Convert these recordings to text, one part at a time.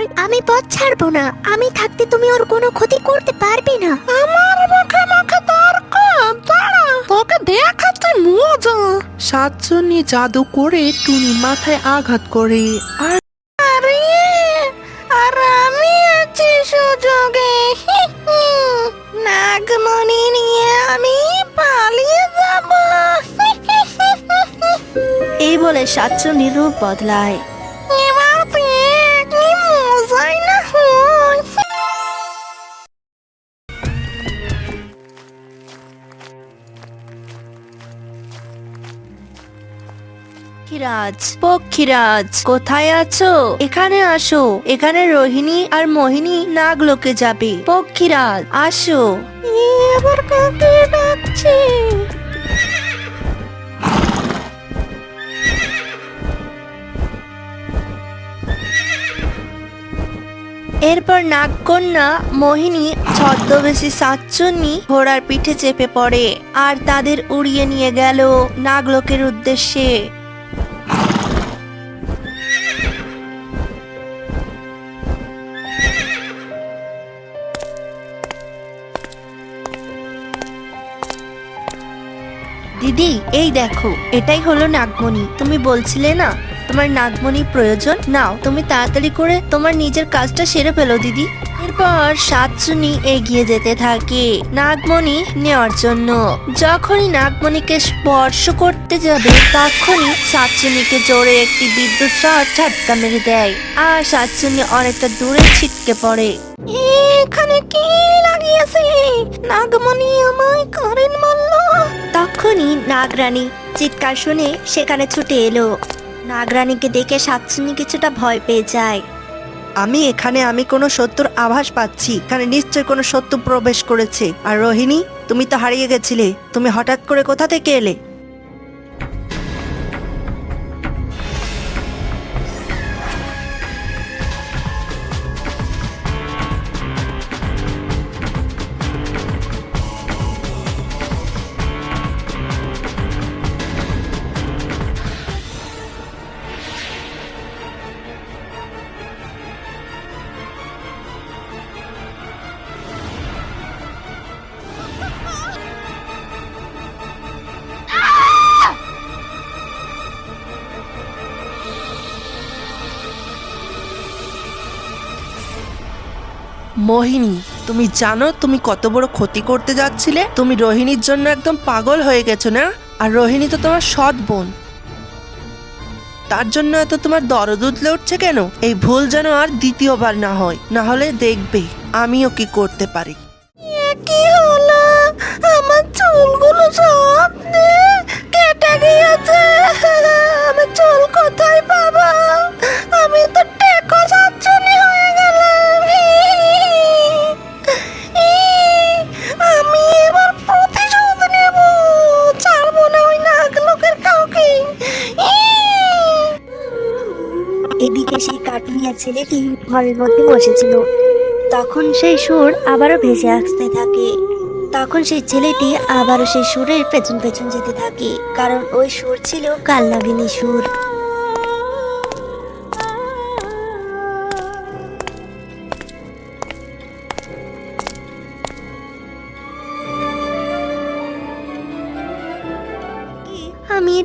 হয় আমি পথ ছাড়বো না। আমি থাকতে তুমি ওর কোনো ক্ষতি করতে পারবে না। আমার মুখে মুখে তর্ক। দাঁড়া তোকে দেখাচ্ছি মজা। সাতজনী জাদু করে টুনি মাথায় আঘাত করে। আর আরে আর আমি আছি সুযোগে। নাগমণি নিয়ে আমি পালিয়ে যাব। এই বলে সাতচন্নি রূপ বদলায়। পক্ষীরাজ পক্ষীরাজ কোথায় আছো? এখানে আসো। এখানে রোহিণী আর মোহিনী নাগলোকে যাবে। পক্ষীরাজ আসো। এবার কাকে ডাকছে? এরপর নাগকন্যা মোহিনী ছদ্মবেশী সাতচন্নি ঘোড়ার পিঠে চেপে পড়ে আর তাদের উড়িয়ে নিয়ে গেল নাগলোকের উদ্দেশ্যে। দিদি, এই দেখো, এটাই হলো নাগমণি। তুমি বলছিলে না, তোমার নাগমণি প্রয়োজন? নাও, তুমি তাড়াতাড়ি করে তোমার নিজের কাজটা সেরে ফেলো দিদি। এরপর সাতচুনি এগিয়ে যেতে থাকে নাগমণি নেওয়ার জন্য। যখনই নাগমণিকে স্পর্শ করতে যাবে তখনই সাতচুনিকে জোরে একটি বিদ্যুৎ শট ঝটকা মেরে দেয় আর সাতচুনি অনেকটা দূরে ছিটকে পড়ে। এখানে কি লাগিয়েছে? নাগমণি আমায় কারেন্ট মারলো। তখনই নাগরানী চিৎকার শুনে সেখানে ছুটে এলো। নাগরানীকে দেখে সাতচুনি কিছুটা ভয় পেয়ে যায়। আমি এখানে আমি কোনো শত্রুর আভাস পাচ্ছি। এখানে নিশ্চয় কোনো সত্য প্রবেশ করেছে। আর রোহিণী, তুমি তো হারিয়ে গেছিলে। তুমি হঠাৎ করে কোথা থেকে এলে? মোহিনী, তুমি জানো তুমি কত বড় ক্ষতি করতে যাচ্ছিলে? তুমি রোহিণীর জন্য একদম পাগল হয়ে গেছো, না? আর রোহিণী তো তোমার সৎ বোন। তার জন্য এত তোমার দরদ উতলে উঠছে কেন? এই ভুল যেন আর দ্বিতীয়বার না হয়, না হলে দেখবে, আমিও কি করতে পারি। কি হলো? আমার চুলগুলো সব বসেছিল। তখন সেই সুর আবারও ভেসে আসতে থাকে। তখন সেই ছেলেটি আবারও সেই সুরের পেছন পেছন যেতে থাকে, কারণ ওই সুর ছিল কাল্লাগিনী সুর।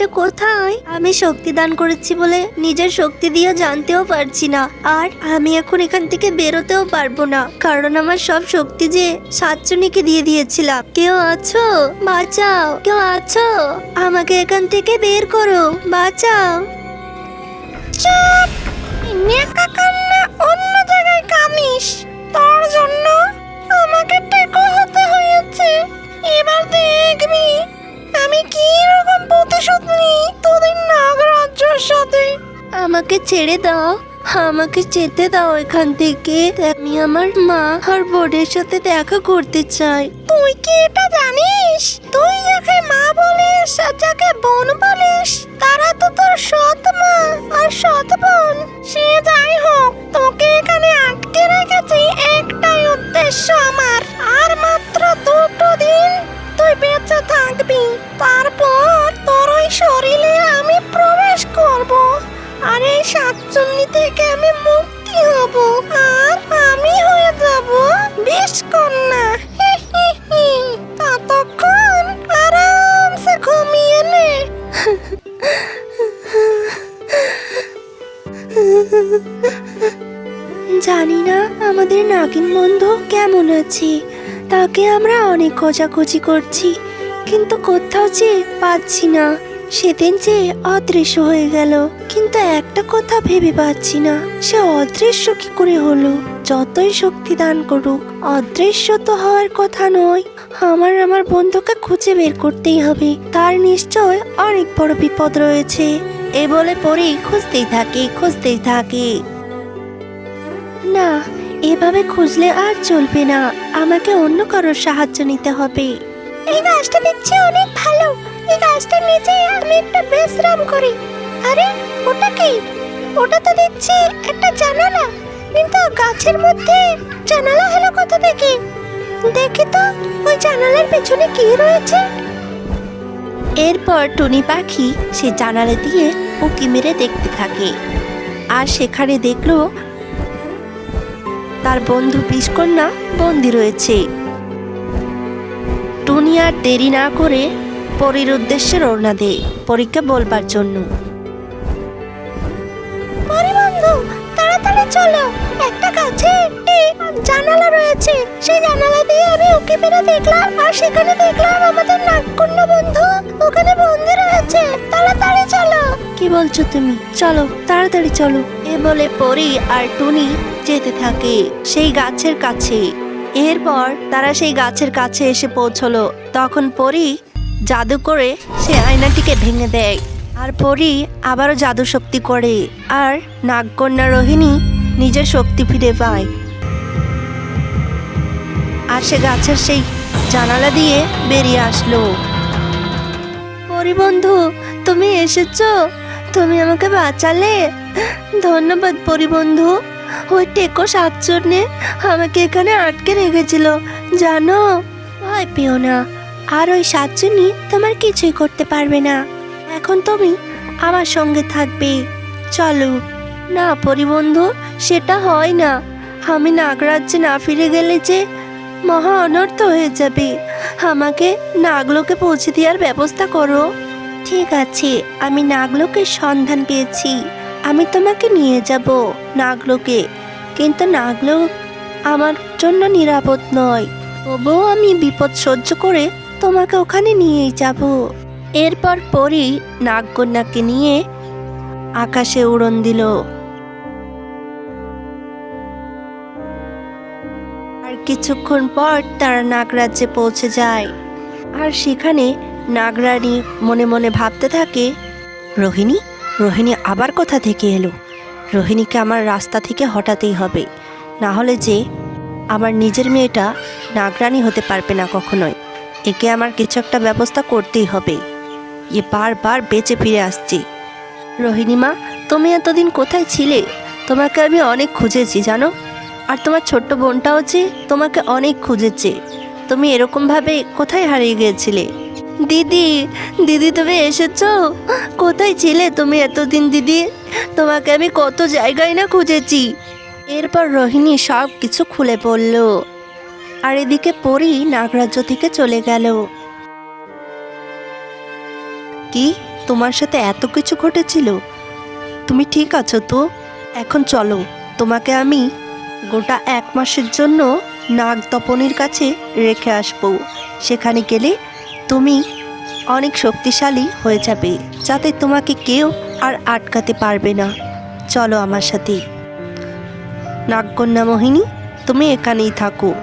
এটা কোথায়? আমি শক্তি দান করেছি বলে নিজের শক্তি দিয়ে জানতেও পারছি না। আর আমি এখন এখান থেকে বেরোতেও পারব না। কারণ আমার সব শক্তি যে সাতজনীকে দিয়ে দিয়েছিলাম। কেউ আছো? বাঁচাও। কেউ আছো? আমাকে এখান থেকে বের করো। বাঁচাও। অন্য জায়গায় কামিস। তোর জন্য আমাকে আমাকে ছেড়ে দাও। আমাকে যেতে দাও এখান থেকে। আমি আমার মা আর বোনের সাথে দেখা করতে চাই। তুই কি এটা জানিস? তুই যাকে মা বলিস আর যাকে বোন বলিস, তারা তো তোর সৎ ততক্ষণ আরামসে ঘুমিয়ে নে। জানি না আমাদের নাগিন বন্ধু কেমন আছে। তাকে আমরা অনেক খোঁজাখুঁজি করছি, কিন্তু কোথাও যে পাচ্ছি না। সেদিন যে অদৃশ্য হয়ে গেল, কিন্তু একটা কথা ভেবে পাচ্ছি না, সে অদৃশ্য কি করে হলো? যতই শক্তি দান করুক, অদৃশ্য তো হওয়ার কথা নয়। আমার আমার বন্ধুকে খুঁজে বের করতেই হবে। তার নিশ্চয় অনেক বড় বিপদ রয়েছে। এ বলে পরে খুঁজতেই থাকে খুঁজতেই থাকে। না, এভাবে খুঁজলে আর চলবে না। আমাকে অন্য কারোর সাহায্য নিতে হবে। এই গাছটা দেখছি অনেক ভালো। এই গাছটার নিচে আমি একটা বিশ্রাম করি। আরে, ওটা কি? ওটা তো দেখছি একটা জানালা। কিন্তু গাছের মধ্যে জানালা হলো কোথা থেকে? তো, ওই জানালার পেছনে কি রয়েছে? এরপর টুনি পাখি সে জানালা দিয়ে উকি মেরে দেখতে থাকে। আর সেখানে দেখল তার বন্ধু বিষকন্যা বন্দি রয়েছে। টুনি আর দেরি না করে পরীর উদ্দেশ্যে রওনা দেয় পরীক্ষা বলবার জন্য। তাড়াতাড়ি চলো, একটি জানালা রয়েছে। সেই জানালা দিয়ে আমি ওকে বেরো দেখলাম আর সেখানে দেখলাম আমাদের নাগকন্যা বন্ধু। ওখানে বন্দি রয়েছে। তাড়াতাড়ি চলো। কি বলছো তুমি? চলো তাড়াতাড়ি চলো। এ বলে পরি আর টুনি যেতে থাকে সেই গাছের কাছে। এরপর তারা সেই গাছের কাছে এসে পৌঁছলো। তখন পরি জাদু করে সে আয়নাটিকে ভেঙে দেয়। আর পরি আবারও জাদু শক্তি করে। আর নাগকন্যা রোহিণী নিজের শক্তি ফিরে পায়। আর সে গাছের সেই জানালা দিয়ে বেরিয়ে আসলো। পরিবন্ধু, তুমি এসেছ? তুমি আমাকে বাঁচালে? ধন্যবাদ পরিবন্ধু। ওই টেকো সাতজনে আমাকে এখানে আটকে রেখেছিল, জানো? ভয় পেও না। আর ওই সাতজনই তোমার কিছুই করতে পারবে না। এখন তুমি আমার সঙ্গে থাকবে। চলো। না পরিবন্ধু, সেটা হয় না। আমি নাগরাজ্যে না ফিরে গেলে যে মহা অনর্থ হয়ে যাবে। আমাকে নাগলোকে পৌঁছে দেওয়ার ব্যবস্থা করো। ঠিক আছে, আমি নাগলোকের সন্ধান পেয়েছি। আমি তোমাকে নিয়ে যাব নাগলোকে। কিন্তু নাগলোক আমার জন্য নিরাপদ নয়। তবুও আমি বিপদ সহ্য করে তোমাকে ওখানে নিয়েই যাব। এরপর পরি নাগকন্যাকে নিয়ে আকাশে উড়ন দিল। কিছুক্ষণ পর তারা নাগরাজ্যে পৌঁছে যায়। আর সেখানে নাগরানী মনে মনে ভাবতে থাকে, রোহিণী রোহিণী আবার কোথা থেকে এলো? রোহিণীকে আমার রাস্তা থেকে হটাতেই হবে। না হলে যে আমার নিজের মেয়েটা নাগরানী হতে পারবে না কখনোই। একে আমার কিছু একটা ব্যবস্থা করতেই হবে। এ বারবার বেঁচে ফিরে আসছি। রোহিণীমা তুমি এতদিন কোথায় ছিলে? তোমাকে আমি অনেক খুঁজেছি, জানো? আর তোমার ছোট্ট বোনটাও যে তোমাকে অনেক খুঁজেছে। তুমি এরকমভাবে কোথায় হারিয়ে গিয়েছিলে? দিদি দিদি তুমি এসেছ? কোথায় ছিলে তুমি এতদিন, দিদি? তোমাকে আমি কত জায়গায় না খুঁজেছি। এরপর রোহিণী সব কিছু খুলে পড়ল। আর এদিকে পরি নাগরাজ্য থেকে চলে গেল। কি? তোমার সাথে এত কিছু ঘটেছিল? তুমি ঠিক আছো তো? এখন চলো, তোমাকে আমি গোটা এক মাসের জন্য নাগ তপনির কাছে রেখে আসব। সেখানে গেলে তুমি অনেক শক্তিশালী হয়ে যাবে, যাতে তোমাকে কেউ আর আটকাতে পারবে না। চলো আমার সাথে। নাগকন্যা মোহিনী, তুমি এখানেই থাকো।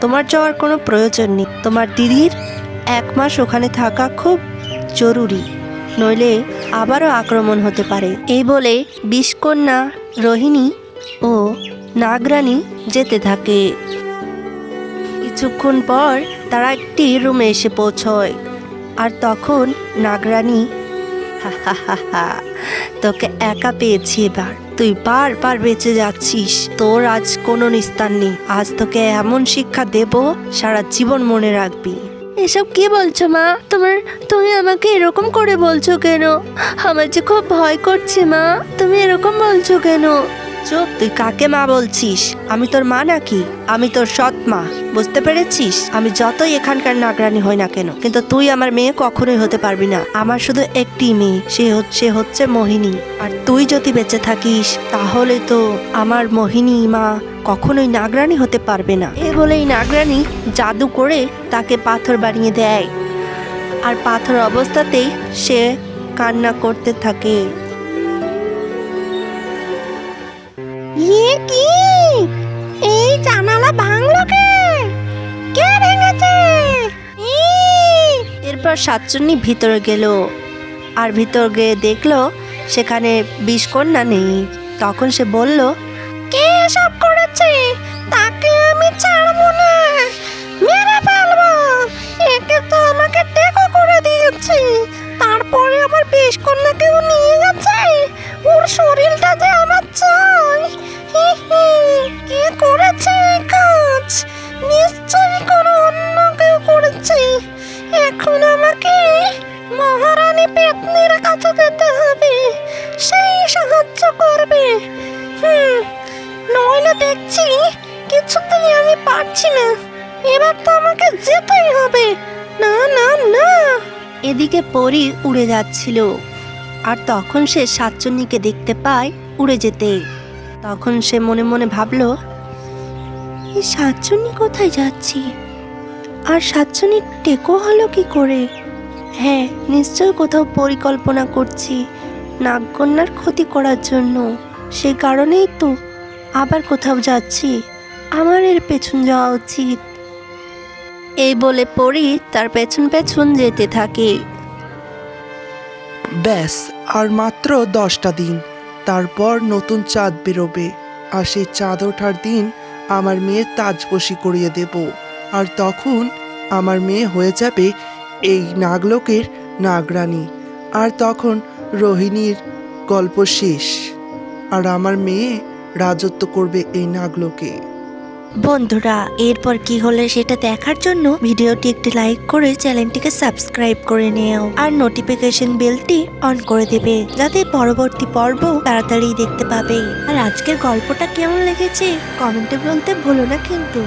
তোমার যাওয়ার কোনো প্রয়োজন নেই। তোমার দিদির এক মাস ওখানে থাকা খুব জরুরি, নইলে আবারও আক্রমণ হতে পারে। এই বলে বিষকন্যা রোহিণী ও নাগরানী যেতে থাকে। কিছুক্ষণ পর তারা একটি রুমে এসে পৌঁছয়। আর তখন নাগরানী, হা তোকে একা পেয়েছি এবার। তুই বারবার বেঁচে যাচ্ছিস। তোর আজ কোনো নিস্তার নেই। আজ তোকে এমন শিক্ষা দেব, সারা জীবন মনে রাখবি। এসব কি বলছো মা? তোমার, তুমি আমাকে এরকম করে বলছো কেন? আমার যে খুব ভয় করছে মা, তুমি এরকম বলছো কেন? চুপ, তুই কাকে মা বলছিস? আমি তোর মা নাকি? আমি তোর সৎ মা। বুঝতে পেরেছিস? আমি যতই এখানকার নাগরানি হই না কেন, কিন্তু তুই আমার মেয়ে কখনোই হতে পারবি না। আমার শুধু একটি মেয়ে, সে হচ্ছে হচ্ছে মোহিনী। আর তুই যদি বেঁচে থাকিস, তাহলে তো আমার মোহিনী মা কখনোই নাগরানি হতে পারবে না। এ বলেই নাগরানি জাদু করে তাকে পাথর বানিয়ে দেয়। আর পাথর অবস্থাতেই সে কান্না করতে থাকে। ইয়ে কি? এই জানালা ভাঙলো কে? কে ভেঙেছে? এরপর সাতচন্নি ভিতরে গেল। আর ভিতর গিয়ে দেখল সেখানে বিষকন্যা নেই। তখন সে বলল, কে সব করেছে? তাকে আমি ছাড়বো না। মেরে ফেলব। একে তো আমাকে টেকো করে দিয়েছে। তারপরে আমার বিষকন্যাকেও এদিকে পরি উড়ে যাচ্ছিল। আর তখন সে সাতচন্নিকে দেখতে পায় উড়ে যেতে তখন সে মনে মনে ভাবলো সাতচন্নি কোথায় যাচ্ছি? আর সাতচন্নি টেকো হলো কি করে? হ্যাঁ নিশ্চয় কোথাও পরিকল্পনা করছি, নাগকন্যার ক্ষতি করার জন্য। সে কারণেই তো আবার কোথাও যাচ্ছি। আমার এর পেছন যাওয়া উচিত। এই বলে পরি তার পেছন পেছন যেতে থাকে। ব্যাস, আর মাত্র দশটা দিন। তারপর নতুন চাঁদ বেরোবে, আর সেই চাঁদ ওঠার দিন আমার মেয়ের তাজবসি করিয়ে দেব। আর তখন আমার মেয়ে হয়ে যাবে এই নাগলোকের নাগরানী। আর তখন রোহিণীর গল্প শেষ। আর আমার মেয়ে রাজত্ব করবে এই নাগলোকে। বন্ধুরা, এরপর কি হলে সেটা দেখার জন্য ভিডিওটি একটি লাইক করে চ্যানেলটিকে সাবস্ক্রাইব করে নিও আর নোটিফিকেশন বেলটি অন করে দেবে যাতে পরবর্তী পর্ব তাড়াতাড়ি দেখতে পাবে। আর আজকের গল্পটা কেমন লেগেছে কমেন্টে বলতে ভুলো না কিন্তু।